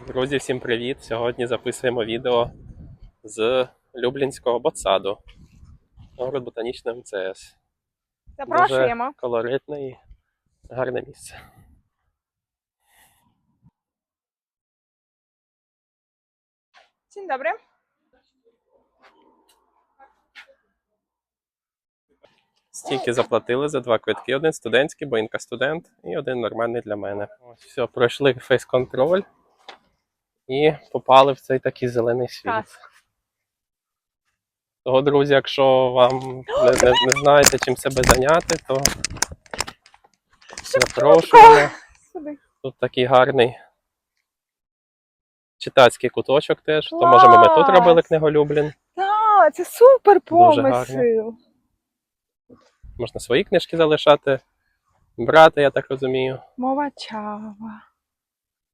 Друзі, всім привіт! Сьогодні записуємо відео з Люблінського ботсаду. Город ботанічний МЦС. Запрошуємо. Дуже колоритне і гарне місце. Dzień dobry. Стільки заплатили за два квитки: один студентський, бо інка студент, і один нормальний для мене. Ось все, пройшли фейс-контроль і попали в цей такий зелений світ. Клас. Того, друзі, якщо вам не, не, не знаєте, чим себе зайняти, то запрошуємо. Сюди. Тут такий гарний читацький куточок теж. То можемо ми тут робили книгу Люблін. Так, це супер помисел. Можна свої книжки залишати, брати, я так розумію. Мова чава.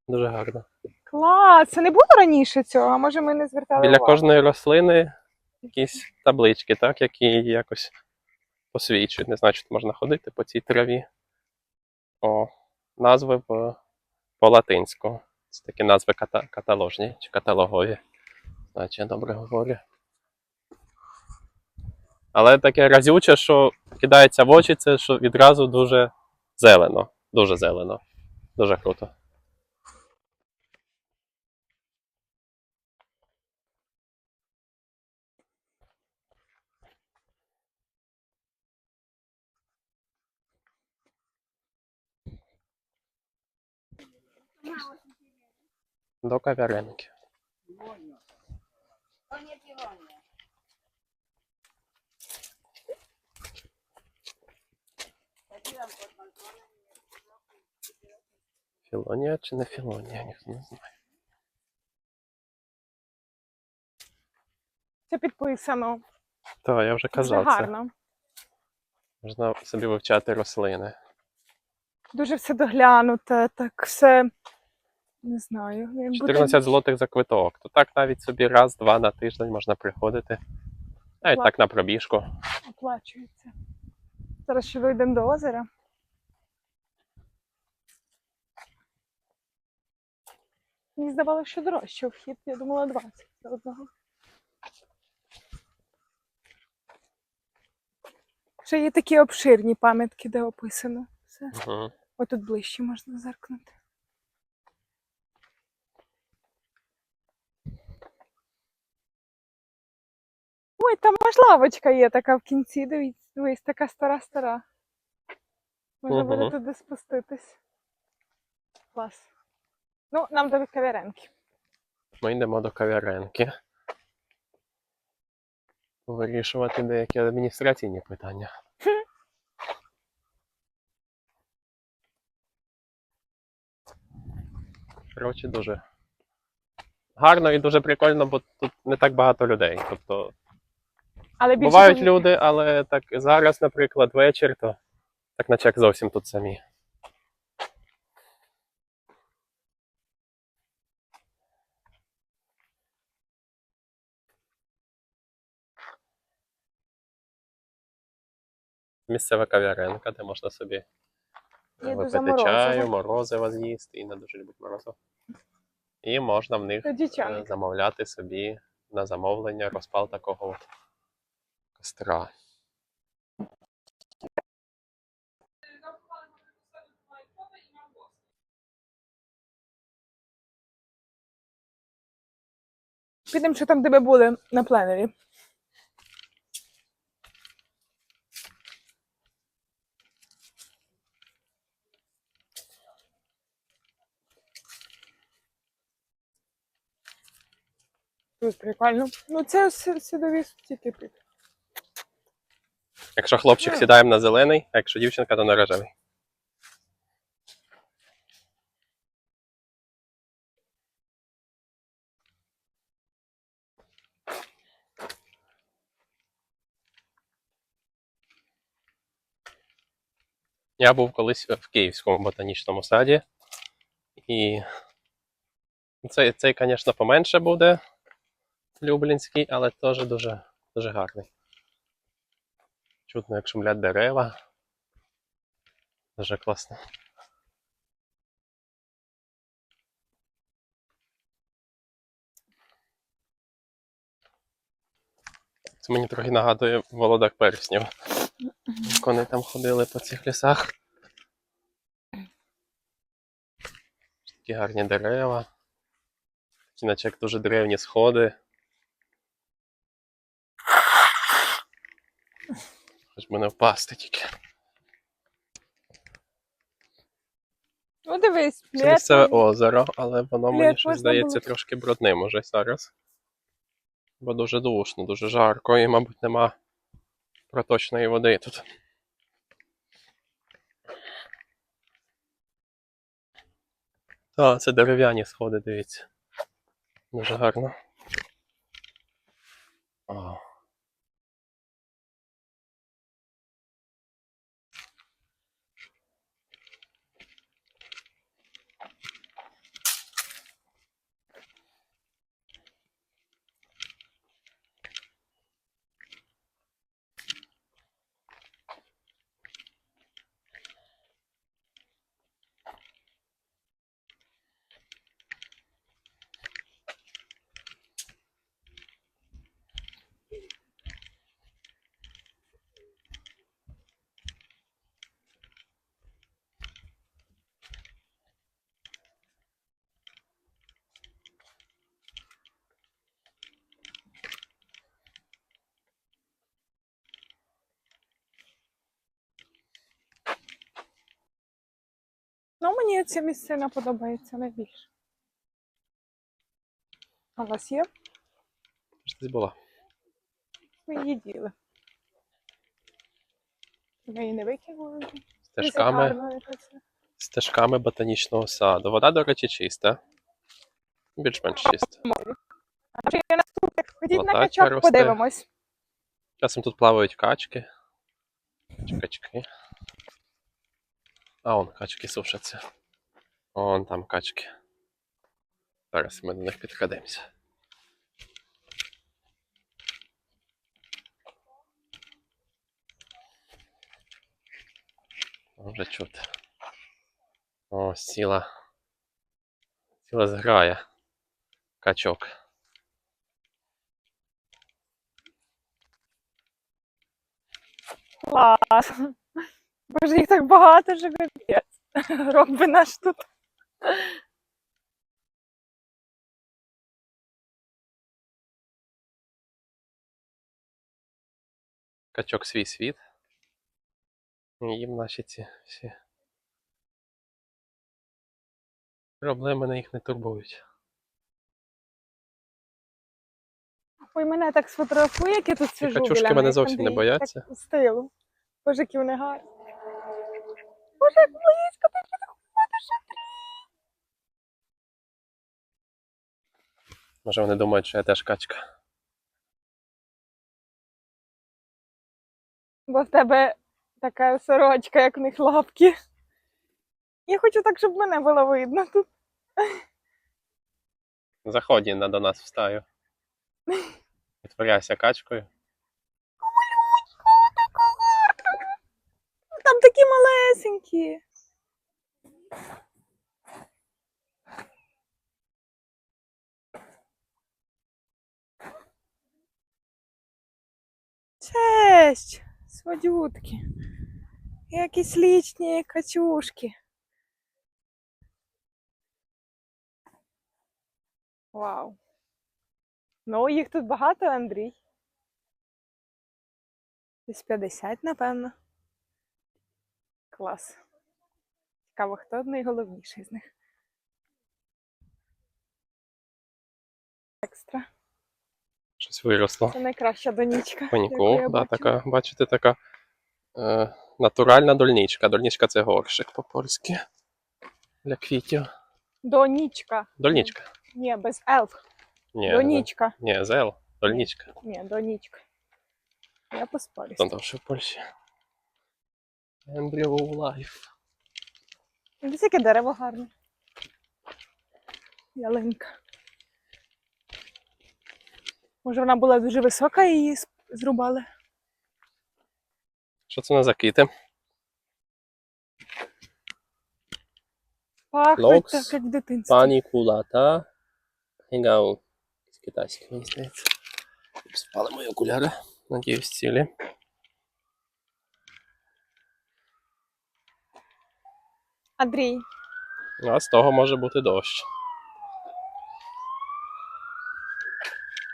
Дуже гарно. Клас! Це не було раніше цього, а може ми не звертали Біля увагу? кожної рослини якісь таблички, так, які якось посвідчують. Не знаю, чи можна ходити по цій траві. О, назви по, по латинську. Це такі назви ката, каталожні чи каталогові. Значить, я добре говорю. Але таке разюче, що кидається в очі, це що відразу дуже зелено. Дуже зелено. Дуже круто. До кав'яренки. Філонія чи не філонія, ніхто не знає. Це підписано. Так, я вже казав це. гарно. Можна собі вивчати рослини. Дуже все доглянуте, так все. Не знаю. як буде 14 злотих за квиток. То так навіть собі раз-два на тиждень можна приходити. Навіть Клас. так на пробіжку. Оплачується. Зараз ще вийдемо до озера. Мені здавалося, що дорожче вхід, я думала 20 за одного. Ще є такі обширні пам'ятки, де описано все. Угу. Отут ближче можна зеркнути. Ой, там аж лавочка є така в кінці, дивіться, дивись, така стара-стара. Можна буде туди спуститись. Клас. Ну, нам до кав'яренки. Ми йдемо до кав'яренки. Вирішувати деякі адміністраційні питання. Коротше, дуже гарно і дуже прикольно, бо тут не так багато людей. Тобто Але більше бувають тут- люди, але так зараз, наприклад, вечір, то так наче як зовсім тут самі. Місцева кав'яренка, де можна собі е, Їду за випити чаю, морозивом. морозиво з'їсти, і не дуже любить морозиво. І можна в них Тоді е, чайник. замовляти собі на замовлення розпал такого от костра. Підемо, що там, де ми були на пленері. Тут прикольно. Ну це с- садові тільки під. Якщо хлопчик Мгм. сідаємо на зелений, а якщо дівчинка, то на рожевий. Я був колись в Київському ботанічному саді. І цей, цей, звісно, поменше буде люблінський, але теж дуже дуже гарний. Чутно, як шумлять дерева. Дуже класно. Це мені трохи нагадує володар перснів. Кони там ходили по цих лісах. Такі гарні дерева. Такі наче як дуже древні сходи. Хоч би не впасти тільки. Ну дивись, Це місцеве озеро, але воно мені щось можна здається було. трошки брудним уже зараз. Бо дуже душно, дуже жарко і, мабуть, нема проточної води тут. Так, це дерев'яні сходи, дивіться. Дуже гарно. О. мені ця місцина подобається найбільше. А у вас є? Десь була? Ми її. Ми її не викинули. Стежками, стежками ботанічного саду. Вода, до речі, чиста. Більш-менш чиста. Ходіть на качок, росте. подивимось. Часом тут плавають качки. Качки. А, он качки сушаться. Он там качки. Зараз ми до них підкрадемося. Вже чути. О, сіла. Сіла зграя. Качок. Клас. Боже, їх так багато що капець. Рок наш тут. Качок свій світ. Їм наші ці всі. Проблеми на їх не турбують. Ой, мене так сфотографує, як я тут сижу. качушки мене зовсім не бояться. Так, стилу. Боже, які вони гарні. Боже, як близько ти підходиш, Андрій. Може вони думають, що я теж качка. Бо в тебе така сорочка, як в них лапки. Я хочу так, щоб мене було видно тут. Заходь Інна, до нас в стаю. Відтворяйся качкою. Малесенькі. Честь, сводютки. Якісь лічні качушки. Вау. Ну, їх тут багато, Андрій. Десь 50, напевно. Клас. Цікаво, хто найголовніший з них. Екстра. Щось виросло. Це найкраща донічка. яку да, така, бачите, така е, натуральна дольничка. Дольничка це горшик по-польськи. Для квітів. Донічка. Дольничка. Ні, без Л. Ні, Донічка. Ні, ЗЛ. Дольничка. Ні, донічка. Я поспорюсь. Там ще в Польщі? Embryo Life. Десь яке дерево гарне. Ялинка. Може, вона була дуже висока і її зрубали. Що це у нас за квіти? Пахнуть так, як в дитинстві. Панікулата. Хінгау. З китайських, мені здається. Спали мої окуляри. Надіюсь, цілі. Андрій, А з того може бути дощ.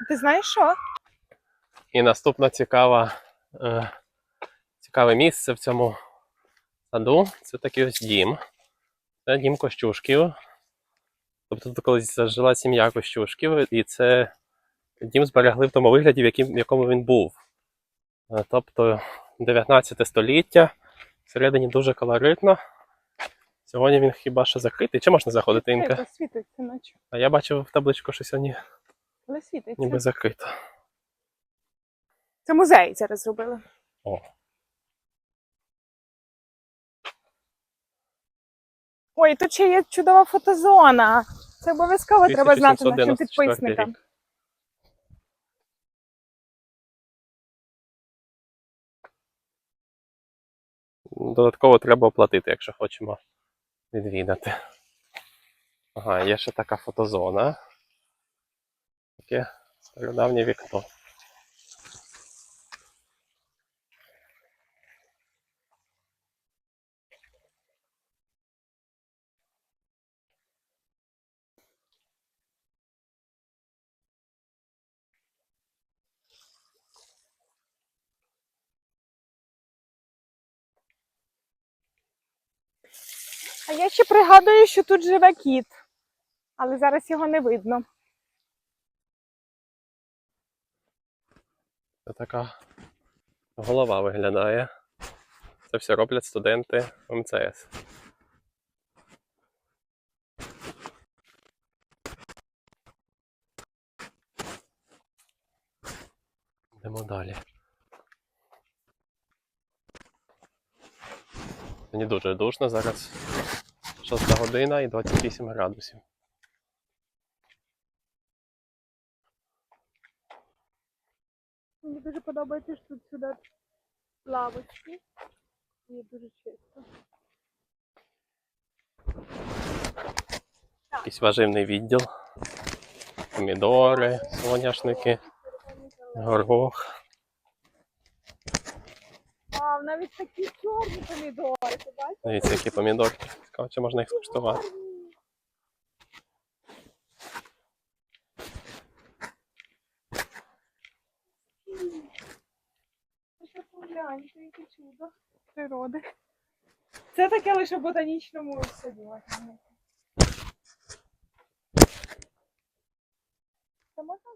ти знаєш що? І наступна цікава, е, цікаве місце в цьому саду це такий ось дім. Це дім Кощушків. Тобто тут колись жила сім'я Кощушків, і це дім зберегли в тому вигляді, в яким- в якому він був. Е, Тобто 19 століття, всередині дуже колоритно. Сьогодні він хіба що закритий, чи можна заходити, Інка? Світло, світиться ночі. А я бачив в табличку, що сьогодні Але світиться. ніби закрито. Це музей зараз зробили. О. Ой, тут ще є чудова фотозона. Це обов'язково треба знати нашим підписникам. рік. Додатково треба оплатити, якщо хочемо відвідати. Ага, є ще така фотозона. Таке стародавнє вікно. А я ще пригадую, що тут живе кіт, але зараз його не видно. Це така голова виглядає. Це все роблять студенти МЦС. Йдемо далі. Мені дуже душно зараз 6 година і 28 градусів. Мені дуже подобається, що тут сюди лавочки. І дуже чисто. Якийсь важивний відділ. Помідори, соняшники, горох. Вау, навіть такі чорні помідори, ти бачиш? Дивіться, які помідорки. Цікаво, чи можна їх скуштувати. Це погляньте, яке чудо природи. Це таке лише в ботанічному можна